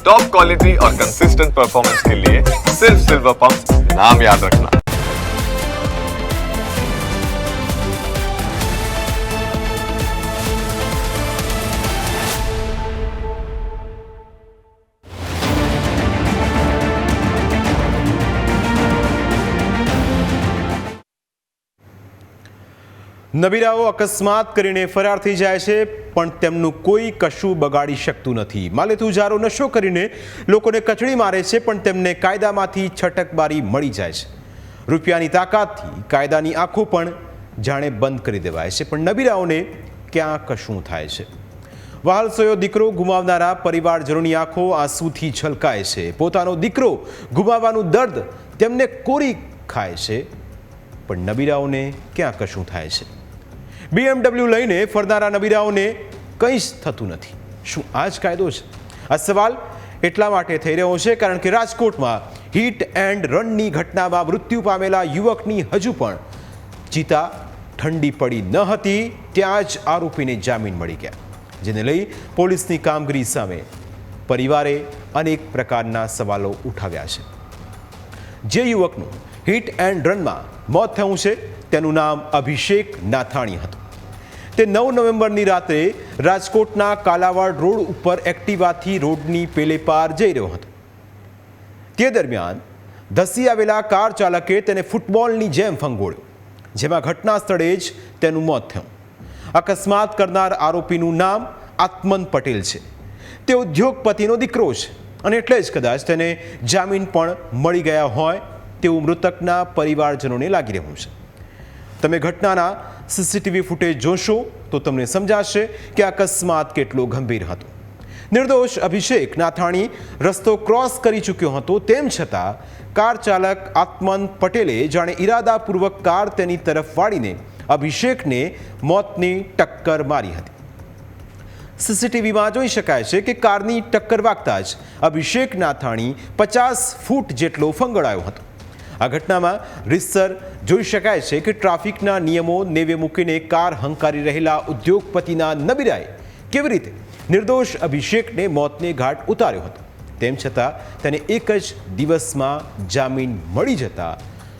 Top quality और consistent performance के लिए सिर्फ सिल्वर पंप नाम याद रखना નબીરાઓ અકસ્માત કરીને ફરાર થઈ જાય છે પણ તેમનું કોઈ કશું બગાડી શકતું નથી. માલેતુજારો નશો કરીને લોકોને કચડી મારે છે, પણ તેમને કાયદામાંથી છટકબારી મળી જાય છે. રૂપિયાની તાકાતથી કાયદાની આંખો પણ જાણે બંધ કરી દેવાય છે, પણ નબીરાઓને ક્યાં કશું થાય છે? વહાલસોયો દીકરો ગુમાવનારા પરિવારજનોની આંખો આંસુથી છલકાય છે. પોતાનો દીકરો ગુમાવવાનું દર્દ તેમને કોરી ખાય છે, પણ નબીરાઓને ક્યાં કશું થાય છે? બીએમડબલ્યુ લઈને ફરનારા નબીરાઓને કંઈ જ થતું નથી. શું આ જ કાયદો છે? આ સવાલ એટલા માટે થઈ રહ્યો છે કારણ કે રાજકોટમાં હિટ એન્ડ રનની ઘટનામાં મૃત્યુ પામેલા યુવકની હજુ પણ ચિતા ઠંડી પડી ન હતી, ત્યાં જ આરોપીને જામીન મળી ગયા. જેને લઈ પોલીસની કામગીરી સામે પરિવારે અનેક પ્રકારના સવાલો ઉઠાવ્યા છે. જે યુવકનું હિટ એન્ડ રનમાં મોત થયું છે, તેનું નામ અભિષેક નાથાણી હતું. તે નવ નવેમ્બરની રાત્રે રાજકોટના કાલાવાડ રોડ ઉપર એક્ટિવાથી રોડની પેલે પાર જઈ રહ્યો હતો. તે દરમિયાન ધસી આવેલા કાર ચાલકે તેને ફૂટબોલની જેમ ફંગોળ્યો, જેમાં ઘટના સ્થળે જ તેનું મોત થયું. અકસ્માત કરનાર આરોપીનું નામ આત્મન પટેલ છે. તે ઉદ્યોગપતિનો દીકરો છે અને એટલે જ કદાચ તેને જામીન પણ મળી ગયા હોય તેવું મૃતકના પરિવારજનોને લાગી રહ્યું છે. તમે ઘટનાના સીસીટીવી ફૂટેજ જોશો તો તમને સમજાશે કે અકસ્માત કેટલો ગંભીર હતો. નિર્દોષ અભિષેક નાથાણી રસ્તો ક્રોસ કરી ચૂક્યો હતો, તેમ છતાં કાર ચાલક આત્મન પટેલે જાણે ઈરાદાપૂર્વક કાર તેની તરફ વાળીને અભિષેકને મોતની ટક્કર મારી હતી. સીસીટીવીમાં જોઈ શકાય છે કે કારની ટક્કર વાગતા જ અભિષેક નાથાણી પચાસ ફૂટ જેટલો ફંગડાયો હતો. આ ઘટનામાં રીતસર જોઈ શકાય છે કે ટ્રાફિકના નિયમો નેવે મૂકીને કાર હંકારી રહેલા ઉદ્યોગપતિના નબીરાએ કેવી રીતે નિર્દોષ અભિષેકને મોતને ઘાટ ઉતાર્યો હતો? તેમ છતાં તેને એક જ દિવસમાં જામીન મળી જતા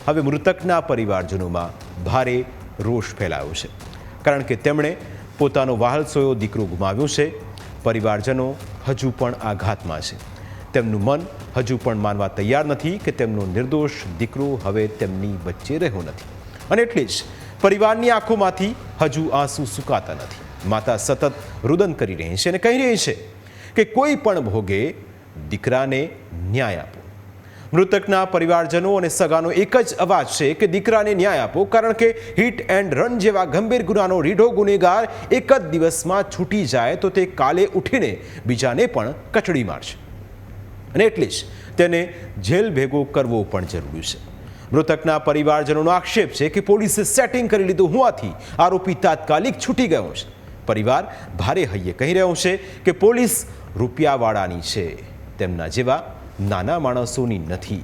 હવે મૃતકના પરિવારજનોમાં ભારે રોષ ફેલાયો છે. કારણ કે તેમણે પોતાનો વહાલસોયો દીકરો ગુમાવ્યો છે. પરિવારજનો હજુ પણ આઘાતમાં છે. તેમનું મન હજુ પણ માનવા તૈયાર નથી કે તેમનો નિર્દોષ દીકરો હવે તેમની વચ્ચે રહ્યો નથી. અને એટલે જ પરિવારની આંખોમાંથી હજુ આંસુ સુકાતા નથી. માતા સતત રુદન કરી રહી છે અને કહી રહી છે કે કોઈ પણ ભોગે દીકરાને ન્યાય આપો. મૃતકના પરિવારજનો અને સગાનો એક જ અવાજ છે કે દીકરાને ન્યાય આપો, કારણ કે હિટ એન્ડ રન જેવા ગંભીર ગુનાનો રીઢો ગુનેગાર એક જ દિવસમાં છૂટી જાય તો તે કાલે ઉઠીને બીજાને પણ કચડી મારશે. અને એટલે જ તેને જેલ ભેગો કરવો પણ જરૂરી છે. મૃતકના પરિવારજનોનો આક્ષેપ છે કે પોલીસે સેટિંગ કરી લીધું હોવાથી આરોપી તાત્કાલિક છૂટી ગયો છે. પરિવાર ભારે હૈયે કહી રહ્યો છે કે પોલીસ રૂપિયાવાળાની છે. તેમના જેવા નાના માણસોની નથી.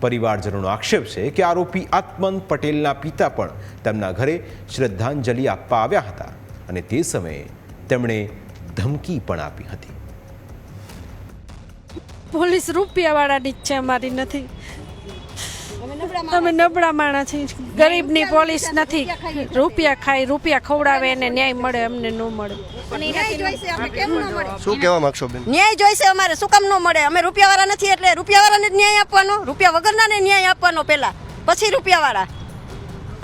પરિવારજનોનો આક્ષેપ છે કે આરોપી આત્મન પટેલના પિતા પણ તેમના ઘરે શ્રદ્ધાંજલિ આપવા આવ્યા હતા અને તે સમયે તેમણે ધમકી પણ આપી હતી. પોલીસ રૂપિયાવાળાની જ છે અમારી નથી. અમે નબળા છે છીએ. ગરીબની પોલીસ નથી. રૂપિયા ખાય રૂપિયા ખવડાવે એને ન્યાય મળે અમને ન મળે. ન્યાય જોઈશે અમે કેમ ન મળે? શું કહેવા માંગશો બેન? ન્યાય જોઈશે અમારે શું કામ ન મળે? અમે રૂપિયાવાળા નથી એટલે રૂપિયાવાળાને જ ન્યાય આપવાનો? રૂપિયા વગરનાને ન્યાય આપવાનો પહેલા. પછી રૂપિયાવાળા.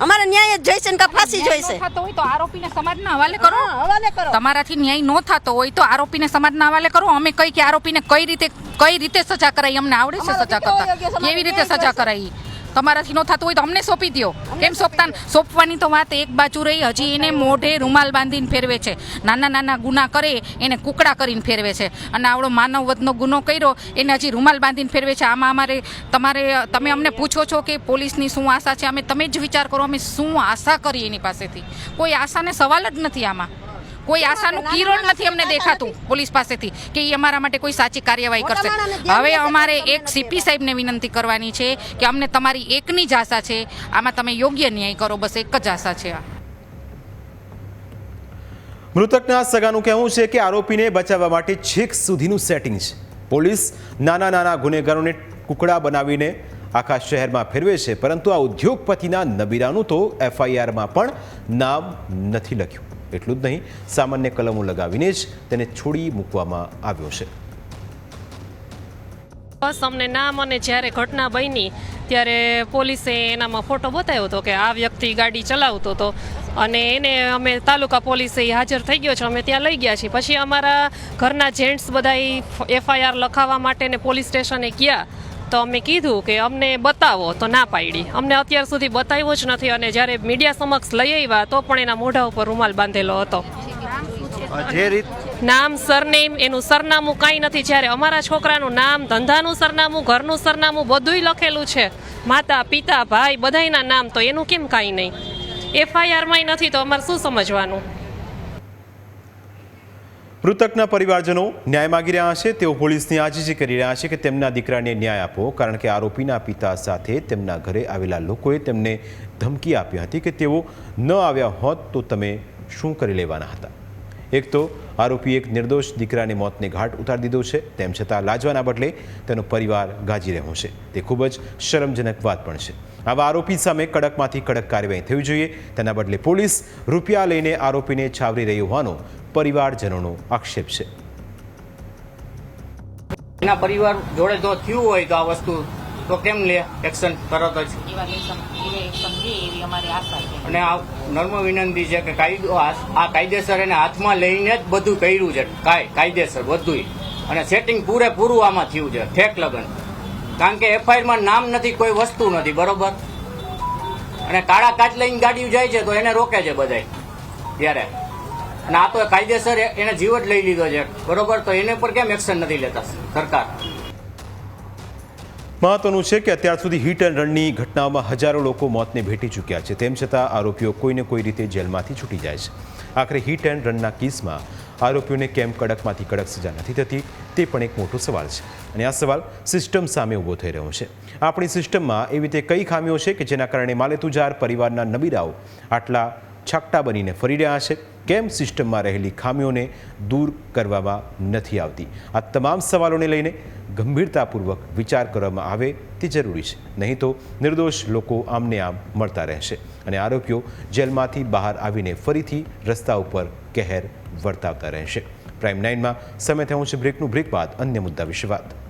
અમારે ન્યાય જ જોઈશે ને ફાંસી જોઈશે. થતો હોય તો આરોપીને સમાજના હવાલે કરો. હવાલે કરો. તમારાથી ન્યાય ન થતો હોય તો આરોપીને સમાજના હવાલે કરો. અમે કઈ કે આરોપીને કઈ રીતે કઈ રીતે સજા કરાઈ? અમને આવડે છે સજા કરતા. કેવી રીતે સજા. કરાઈ? તમારાથી ન થતું હોય તો અમને સોંપી દો કેમ સોંપતા સોંપવાની તો વાત એક બાજુ રહી, હજી એને મોઢે રૂમાલ બાંધીને ફેરવે છે. નાના નાના ગુના કરે, એને કુકડા કરીને ફેરવે છે. અને આવડો માનવ વધનો ગુનો કર્યો, એને હજી રૂમાલ બાંધીને ફેરવે છે. આમાં અમારે, તમારે, તમે અમને પૂછો છો કે પોલીસની શું આશા છે? અમે, તમે જ વિચાર કરો, અમે શું આશા કરીએ એની પાસેથી? કોઈ આશાને સવાલ જ નથી આમાં. કોઈ આશાનું કિરણ નથી અમને દેખાતું પોલીસ પાસેથી કે એ અમારા માટે કોઈ સાચી કાર્યવાહી કરશે. હવે અમારે એક સીપી સાહેબને વિનંતી કરવાની છે કે અમને તમારી એકની જ આશા છે. આમાં તમે યોગ્ય ન્યાય કરો બસ એક જ આશા છે આ. મૃતકના સગાનું કહેવું છે કે આરોપીને બચાવવા માટે છેક સુધીનું સેટિંગ છે. પોલીસ નાના નાના ગુનેગારોને કુકડા બનાવીને આખા શહેરમાં ફેરવે છે પરંતુ આ ઉદ્યોગપતિના નબીરાનું તો એફઆઈઆરમાં પણ નામ નથી લખ્યું. એટલું જ નહીં, સામાન્ય કલમો લગાવીને જ તેને છોડી મૂકવામાં આવ્યો છે. બસ અમને નામ અને જ્યારે ઘટના બની, ત્યારે પોલીસે એનામાં ફોટો બતાવ્યો હતો કે આ વ્યક્તિ ગાડી ચલાવતો હતો. અને એને અમે તાલુકા પોલીસે હાજર થઈ ગયો છે, અમે ત્યાં લઈ ગયા છીએ. પછી અમારા ઘરના જેન્ટ્સ બધા એફઆઈઆર લખાવવા માટે ને પોલીસ સ્ટેશને ગયા. તો અમે કીધું કે અમને બતાવો તો ના પાડી. અમને અત્યાર સુધી બતાવ્યો જ નથી અને જ્યારે મીડિયા સમક્ષ લઈ આવ્યા તો પણ એના મોઢા ઉપર રૂમાલ બાંધેલો હતો. જે રીત? નામ સરનેમ એનું સરનામું કાંઈ નથી. જ્યારે અમારા છોકરાનું નામ ધંધાનું સરનામું ઘરનું સરનામું બધુંય લખેલું છે. માતા પિતા ભાઈ બધાયના નામ તો એનું કેમ કાંઈ નહીં? એફઆઈઆરમાંય નથી તો અમારે શું સમજવાનું? મૃતકના પરિવારજનો ન્યાય માગી રહ્યા છે. તેઓ પોલીસની આજીજી કરી રહ્યા છે કે તેમના દીકરાને ન્યાય આપો, કારણ કે આરોપીના પિતા સાથે તેમના ઘરે આવેલા લોકોએ તેમને ધમકી આપી હતી કે તેઓ ન આવ્યા હોત તો તમે શું કરી લેવાના હતા? એક તો આરોપી એક નિર્દોષ દીકરાને મોતને ઘાટ ઉતારી દીધો છે. તેમ છતાં લાજવાના બદલે તેનો પરિવાર ગાજી રહ્યો છે. તે ખૂબ જ શરમજનક વાત પણ છે. આવા આરોપી સામે કડકમાંથી કડક કાર્યવાહી થવી જોઈએ. તેના બદલે પોલીસ રૂપિયા લઈને આરોપીને છાવરી રહી હોવાનો પરિવારજનોનો આક્ષેપ છે. એના પરિવાર જોડે જો થયું હોય તો આ વસ્તુ તો કેમ લે? એક્શન તરત જ. અને આ નર્મ વિનંતી છે કે કાયદો આ કાયદેસર એને હાથમાં લઈને જ બધું કર્યું છે. કાય કાયદેસર બધું અને સેટિંગ પૂરેપૂરું આમાં થયું છે. ઠેક લગન. કારણ કે એફઆઈઆરમાં નામ નથી કોઈ વસ્તુ નથી બરોબર? અને કાળા કાચ લઈને ગાડીઓ જાય છે તો એને રોકે છે બધાય. ત્યારે. અને આ તો કાયદેસર એને જીવ જ લઈ લીધો છે. બરોબર? તો એને પર કેમ એક્શન નથી લેતા? સરકાર. મહત્વનું છે કે અત્યાર સુધી હિટ એન્ડ રનની ઘટનાઓમાં હજારો લોકો મોતને ભેટી ચૂક્યા છે. તેમ છતાં આરોપીઓ કોઈને કોઈ રીતે જેલમાંથી છૂટી જાય છે. આખરે હિટ એન્ડ રનના કેસમાં આરોપીઓને કેમ કડકમાંથી કડક સજા નથી થતી, તે પણ એક મોટો સવાલ છે. અને આ સવાલ સિસ્ટમ સામે ઊભો થઈ રહ્યો છે. આપણી સિસ્ટમમાં એવી રીતે કઈ ખામીઓ છે કે જેના કારણે માલેતુજાર પરિવારના નબીરાઓ આટલા છાકટા બનીને ફરી રહ્યા છે? કેમ સિસ્ટમમાં રહેલી ખામીઓને દૂર કરવામાં નથી આવતી? આ તમામ સવાલોને લઈને ગંભીરતાપૂર્વક વિચાર કરવામાં આવે તે જરૂરી છે. નહીં તો નિર્દોષ લોકો આમને આમ મળતા રહેશે અને આરોપીઓ જેલમાંથી બહાર આવીને ફરીથી રસ્તા ઉપર કહેર વર્તાવતા રહેશે. પ્રાઇમ નાઇનમાં સમય થયું છે બ્રેકનું. બ્રેક બાદ અન્ય મુદ્દા વિશે વાત.